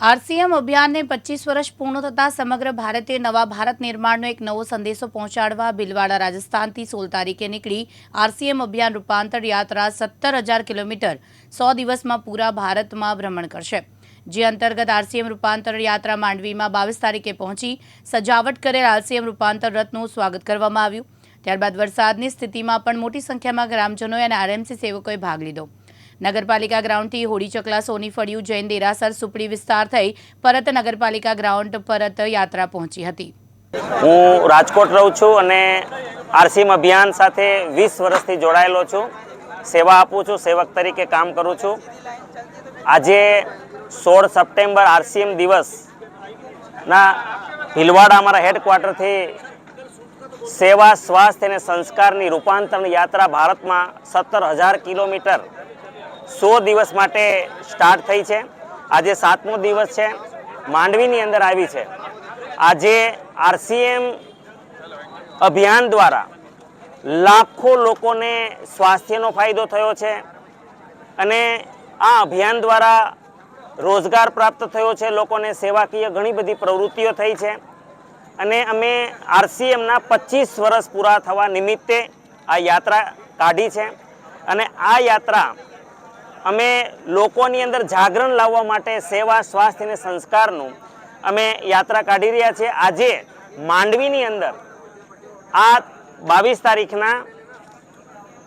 RCM અભિયાનને પચીસ વર્ષ પૂર્ણ થતાં સમગ્ર ભારતે નવા ભારત નિર્માણનો એક નવો સંદેશો પહોંચાડવા ભીલવાડા રાજસ્થાનથી સોળ તારીખે નીકળી આરસીએમ અભિયાન રૂપાંતર યાત્રા સત્તર હજાર કિલોમીટર સો દિવસમાં પૂરા ભારતમાં ભ્રમણ કરશે. જે અંતર્ગત આરસીએમ રૂપાંતર યાત્રા માંડવીમાં બાવીસ તારીખે પહોંચી સજાવટ કરેલ આરસીએમ રૂપાંતર રથનું સ્વાગત કરવામાં આવ્યું. ત્યારબાદ વરસાદની સ્થિતિમાં પણ મોટી સંખ્યામાં ગ્રામજનોએ અને આરએમસી સેવકોએ ભાગ લીધો. નગરપાલિકા ગ્રાઉન્ડથી હોડી ચકલા સોની ફળિયું, જૈન દેરાસર, સુપડી વિસ્તાર થઈ પરત નગરપાલિકા ગ્રાઉન્ડ પરત યાત્રા પહોંચી હતી. હું રાજકોટ રહું છું અને આરસીમ અભિયાન સાથે વીસ વર્ષથી જોડાયેલો છું. સેવા આપું છું, સેવક તરીકે કામ કરું છું. આજે સોળ સપ્ટેમ્બર આરસીએમ દિવસના ભીલવાડા અમારા હેડક્વાર્ટરથી સેવા, સ્વાસ્થ્ય અને સંસ્કારની રૂપાંતરણ યાત્રા ભારતમાં સત્તર હજાર કિલોમીટર સો દિવસ માટે સ્ટાર્ટ થઈ છે. આજે સાતમો દિવસ છે. માંડવીની અંદર આવી છે. આજે આરસીએમ અભિયાન દ્વારા લાખો લોકોને સ્વાસ્થ્યનો ફાયદો થયો છે અને આ અભિયાન દ્વારા રોજગાર પ્રાપ્ત થયો છે. લોકોને સેવાકીય ઘણી બધી પ્રવૃત્તિઓ થઈ છે. અને અમે આરસીએમના પચીસ વર્ષ પૂરા થવા નિમિત્તે આ યાત્રા કાઢી છે. અને આ યાત્રા અમે લોકોની અંદર જાગરણ લાવવા માટે સેવા, સ્વાસ્થ્ય અને સંસ્કારનું અમે યાત્રા કાઢી રહ્યા છીએ. આજે માંડવીની અંદર, આ બાવીસ તારીખના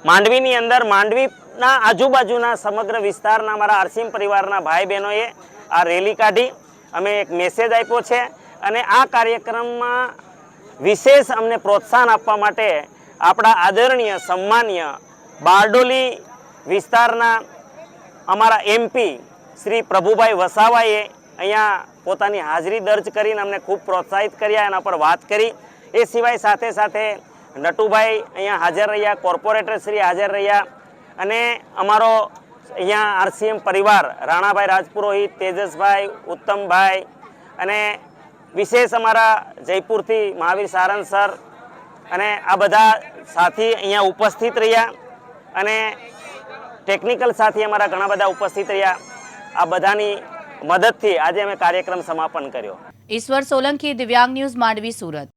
માંડવીની અંદર, માંડવીના આજુબાજુના સમગ્ર વિસ્તારના મારા આરસીમ પરિવારના ભાઈ બહેનોએ આ રેલી કાઢી. અમે એક મેસેજ આપ્યો છે અને આ કાર્યક્રમમાં વિશેષ અમને પ્રોત્સાહન આપવા માટે આપણા આદરણીય, સન્માનીય બારડોલી વિસ્તારના અમારા એમપી શ્રી પ્રભુભાઈ વસાવાએ અહીંયા પોતાની હાજરી દર્જ કરીને અમને ખૂબ પ્રોત્સાહિત કર્યા, એના પર વાત કરી. એ સિવાય સાથે સાથે નટુભાઈ અહીંયા હાજર રહ્યા, કોર્પોરેટર શ્રી હાજર રહ્યા અને અમારો અહીંયા આરસીએમ પરિવાર, રાણાભાઈ રાજપુરોહિત, તેજસભાઈ, ઉત્તમભાઈ અને વિશેષ અમારા જયપુરથી મહાવીર સારંગ સર અને આ બધા સાથી અહીંયા ઉપસ્થિત રહ્યા અને ટેકનિકલ સાથી અમારા ઘણા બધા ઉપસ્થિત રહ્યા. આ બધાની મદદથી આજે અમે કાર્યક્રમ સમાપન કર્યો. ઈશ્વર સોલંકી દિવ્યાંગ ન્યૂઝ માંડવી, સુરત.